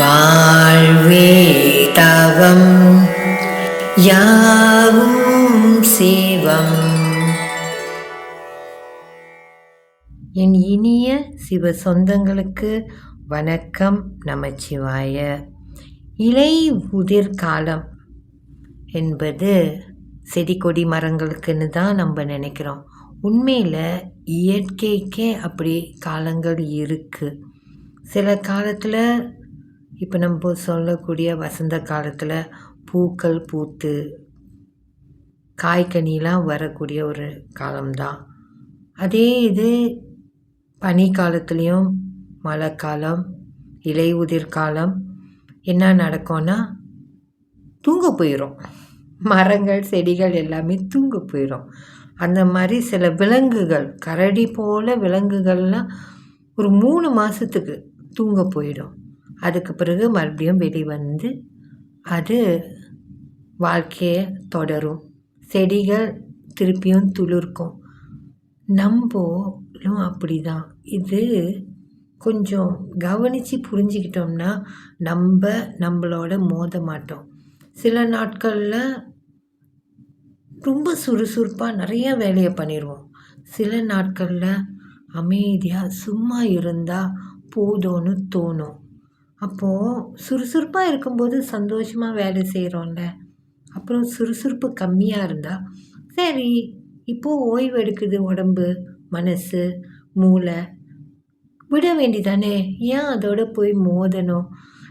வாழ்வே தவம் யாவும் சிவம். என் இனிய சிவ சொந்தங்களுக்கு வணக்கம் நமச்சிவாய. இலை உதிர் காலம் என்பது செடி கொடி மரங்களுக்குன்னு தான் நம்ம நினைக்கிறோம். உண்மையில் இயற்கைக்கே அப்படி காலங்கள் இருக்குது சில காலத்தில் இப்போ நம்ம சொல்லக்கூடிய வசந்த காலத்தில் பூக்கள் பூத்து காய்கனிலாம் வரக்கூடிய ஒரு காலம்தான். அதே இது பனி காலத்துலேயும் மழை காலம் இலை உதிர் காலம் என்ன நடக்கும்னா தூங்க போயிடும் மரங்கள் செடிகள் எல்லாமே தூங்க போயிடும் அந்த மாதிரி சில விலங்குகள் கரடி போல் விலங்குகள்லாம் ஒரு மூணு மாதத்துக்கு தூங்க போயிடும். அதுக்கு பிறகு மறுபடியும் வெளிவந்து அது வாழ்க்கையை தொடரும். செடிகள் திருப்பியும் துளிர்க்கும். நம்மளும் அப்படி தான் இது கொஞ்சம் கவனித்து புரிஞ்சுக்கிட்டோம்னா நம்ம நம்மளோட மோத மாட்டோம். சில நாட்களில் ரொம்ப சுறுசுறுப்பாக நிறைய வேலையை பண்ணிடுவோம் சில நாட்களில் அமைதியாக சும்மா இருந்தால் போதும்னு தோணும். அப்போது சுறுசுறுப்பாக இருக்கும்போது சந்தோஷமாக வேலை செய்கிறோம்ல அப்புறம் சுறுசுறுப்பு கம்மியாக இருந்தால் சரி இப்போது ஓய்வு எடுக்குது உடம்பு மனசு மூளை. விட வேண்டிதானே ஏன் அதோட போய் மோதணும்?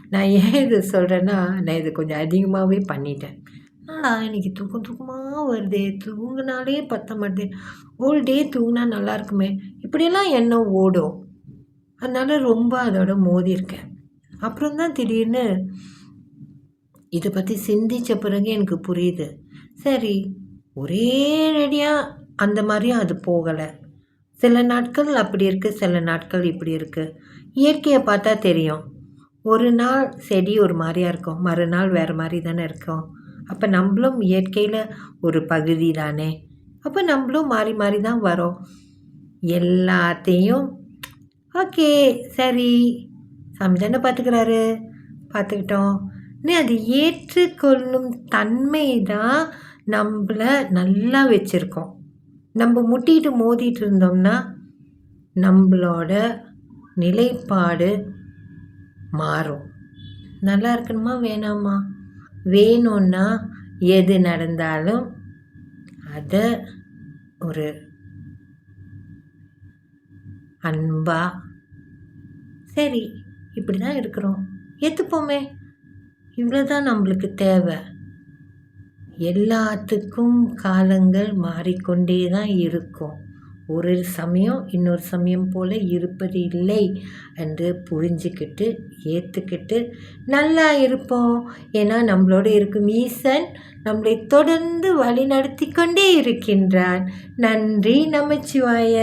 நான் ஏன் இது சொல்கிறேன்னா நான் இது கொஞ்சம் அதிகமாகவே பண்ணிட்டேன். என்னடா இன்றைக்கி தூக்கம் தூக்கமாக வருதே? தூங்கினாலே பத்த மாட்டேது ஹோல் டே தூங்கினா நல்லா இருக்குமே. இப்படியெல்லாம் எண்ணம் ஓடும். அதனால் ரொம்ப அதோட மோதியிருக்கேன். அப்புறம் தான் திடீர்னு இதை பற்றி சிந்தித்த பிறகு எனக்கு புரியுது. சரி ஒரே ரெடியாக அந்த மாதிரியும் அது போகலை. சில நாட்கள் அப்படி இருக்குது சில நாட்கள் இப்படி இருக்குது இயற்கையை பார்த்தா தெரியும். ஒரு நாள் செடி ஒரு மாதிரியாக இருக்கும் மறுநாள் வேறு மாதிரி தானே இருக்கும். அப்போ நம்மளும் இயற்கையில் ஒரு பகுதி தானே. அப்போ நம்மளும் மாறி மாறி தான் வரோம். எல்லாத்தையும் ஓகே சரி. சாமி தானே பார்த்துக்கிறாரு? பார்த்துக்கிட்டோம். நீ அது ஏற்றுக்கொள்ளும் தன்மை தான் நம்மளை நல்லா வச்சுருக்கோம். நம்ம முட்டிட்டு மோதிட்டு இருந்தோம்னா நம்மளோட நிலைப்பாடு மாறும். நல்லா இருக்கணுமா? வேணாமா? வேணும்னா எது நடந்தாலும் அதை ஒரு அன்பா சரி. இப்படி தான் இருக்கிறோம். ஏற்றுப்போமே இவ்வளோ தான் நம்மளுக்கு தேவை. எல்லாத்துக்கும் காலங்கள் மாறிக்கொண்டே தான் இருக்கும். ஒரு சமயம் இன்னொரு சமயம் போல் இருப்பது இல்லை என்று புரிஞ்சுக்கிட்டு ஏற்றுக்கிட்டு நல்லா இருப்போம். ஏன்னா நம்மளோட இருக்கும் ஈசன் நம்மளை தொடர்ந்து வழி நடத்தி கொண்டே இருக்கின்றான். நன்றி நமச்சிவாய.